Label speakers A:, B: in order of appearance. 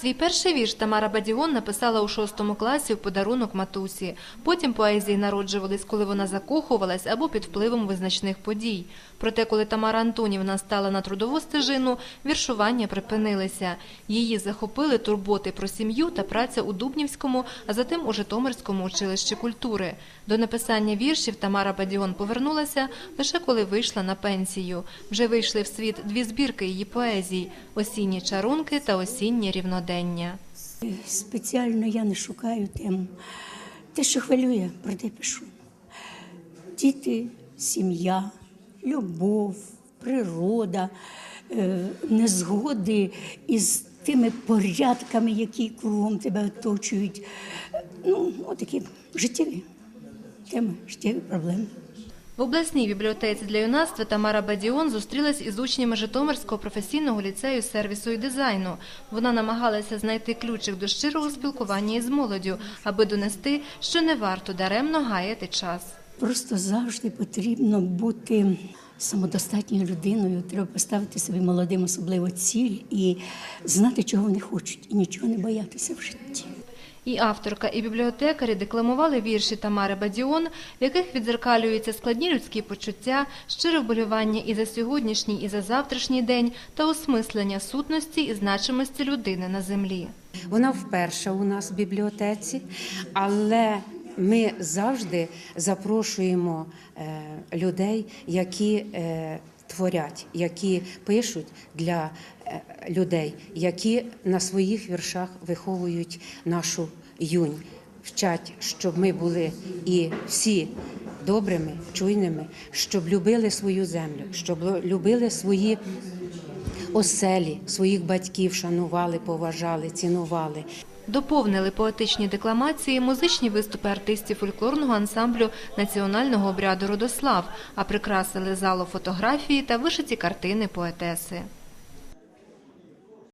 A: Свій перший вірш Тамара Бадіон написала у шостому класі в подарунок матусі. Потім поезії народжувались, коли вона закохувалась або під впливом визначних подій. Проте, коли Тамара Антонівна стала на трудову стежину, віршування припинилися. Її захопили турботи про сім'ю та праця у Дубнівському, а затим у Житомирському училищі культури. До написання віршів Тамара Бадіон повернулася лише коли вийшла на пенсію. Вже вийшли в світ дві збірки її поезій «Осінні чарунки» та «Осіннє рівнодення».
B: Спеціально я не шукаю тему. Те, що хвилює, про те пишу. Діти, сім'я, любов, природа, е, незгоди із тими порядками, які кругом тебе оточують. Ну, отакі життєві теми, життєві проблеми.
A: В обласній бібліотеці для юнацтва Тамара Бадіон зустрілась із учнями Житомирського професійного ліцею сервісу і дизайну. Вона намагалася знайти ключик до щирого спілкування із молоддю, аби донести, що не варто даремно гаяти час.
B: Просто завжди потрібно бути самодостатньою людиною. Треба поставити собі молодим особливо ціль і знати, чого вони хочуть, і нічого не боятися в житті.
A: І авторка, і бібліотекарі декламували вірші Тамари Бадіон, в яких відзеркалюються складні людські почуття, щире вболівання і за сьогоднішній, і за завтрашній день та осмислення сутності і значимості людини на землі.
C: Вона вперше у нас в бібліотеці, але ми завжди запрошуємо е, людей, які е, творять, які пишуть для е, людей, які на своїх віршах виховують нашу юнь, вчать, щоб ми були і всі добрими, чуйними, щоб любили свою землю, щоб любили свої оселі, своїх батьків шанували, поважали, цінували.
A: Доповнили поетичні декламації музичні виступи артистів фольклорного ансамблю національного обряду Родослав, а прикрасили залу фотографії та вишиті картини поетеси.